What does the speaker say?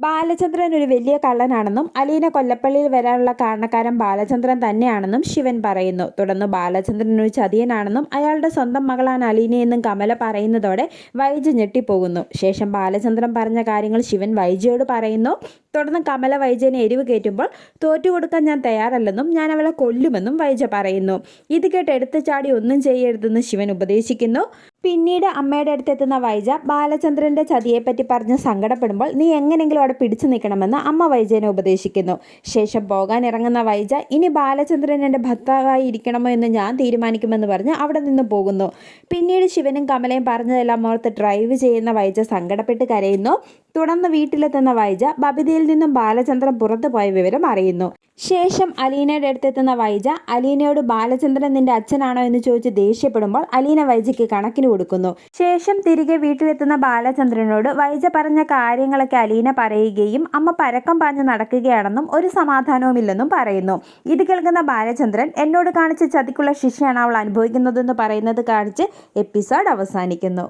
ബാലചന്ദ്രൻ ഒരു വലിയ കള്ളനാണെന്നും അലീന കൊല്ലപ്പള്ളിയിൽ വരാനുള്ള കാരണക്കാരൻ ബാലചന്ദ്രൻ തന്നെയാണെന്നും ശിവൻ പറയുന്നു. തുടർന്ന് ബാലചന്ദ്രൻ ഒരു ചതിയനാണെന്നും അയാളുടെ സ്വന്തം മകളാണ് അലീനയെന്നും കമല പറയുന്നതോടെ വൈജ ഞെട്ടിപ്പോകുന്നു. ശേഷം ബാലചന്ദ്രൻ പറഞ്ഞ കാര്യങ്ങൾ ശിവൻ വൈജയോട് പറയുന്നു. തുടർന്ന് കമല വൈജനെ എരിവ് കയറ്റുമ്പോൾ തോറ്റുകൊടുക്കാൻ ഞാൻ തയ്യാറല്ലെന്നും ഞാൻ അവളെ കൊല്ലുമെന്നും വൈജ പറയുന്നു. ഇത് കേട്ട് എടുത്തു ചാടി ഒന്നും ചെയ്യരുതെന്ന് ശിവൻ ഉപദേശിക്കുന്നു. പിന്നീട് അമ്മയുടെ അടുത്തെത്തുന്ന വൈജ ബാലചന്ദ്രന്റെ ചതിയെപ്പറ്റി പറഞ്ഞ് സങ്കടപ്പെടുമ്പോൾ നീ എങ്ങനെങ്കിലും അവിടെ പിടിച്ചു നിൽക്കണമെന്ന് അമ്മ വൈജനെ ഉപദേശിക്കുന്നു. ശേഷം പോകാൻ ഇറങ്ങുന്ന വൈജ ഇനി ബാലചന്ദ്രൻ എന്റെ ഭർത്താവായി ഇരിക്കണമോ എന്ന് ഞാൻ തീരുമാനിക്കുമെന്ന് പറഞ്ഞ് അവിടെ നിന്ന് പോകുന്നു. പിന്നീട് ശിവനും കമലയും പറഞ്ഞതെല്ലാം ഓർത്ത് ഡ്രൈവ് ചെയ്യുന്ന വൈജ സങ്കടപ്പെട്ട് കരയുന്നു. തുടർന്ന് വീട്ടിലെത്തുന്ന വൈജ ബബിതയിൽ നിന്നും ബാലചന്ദ്രൻ പുറത്തു പോയ വിവരം അറിയുന്നു. ശേഷം അലീനയുടെ അടുത്തെത്തുന്ന വൈജ അലീനയോട് ബാലചന്ദ്രൻ നിന്റെ അച്ഛനാണോ എന്ന് ചോദിച്ച് ദേഷ്യപ്പെടുമ്പോൾ അലീന വൈജയ്ക്ക് കണക്കിന് കൊടുക്കുന്നു. ശേഷം തിരികെ വീട്ടിലെത്തുന്ന ബാലചന്ദ്രനോട് വൈജ പറഞ്ഞ കാര്യങ്ങളൊക്കെ അലീന പറയുകയും അമ്മ പരക്കം പാഞ്ഞ് നടക്കുകയാണെന്നും ഒരു സമാധാനവുമില്ലെന്നും പറയുന്നു. ഇത് കേൾക്കുന്ന ബാലചന്ദ്രൻ എന്നോട് കാണിച്ച ചതിക്കുള്ള ശിക്ഷയാണ് അവൾ അനുഭവിക്കുന്നതെന്ന് പറയുന്നത് കാണിച്ച് എപ്പിസോഡ് അവസാനിക്കുന്നു.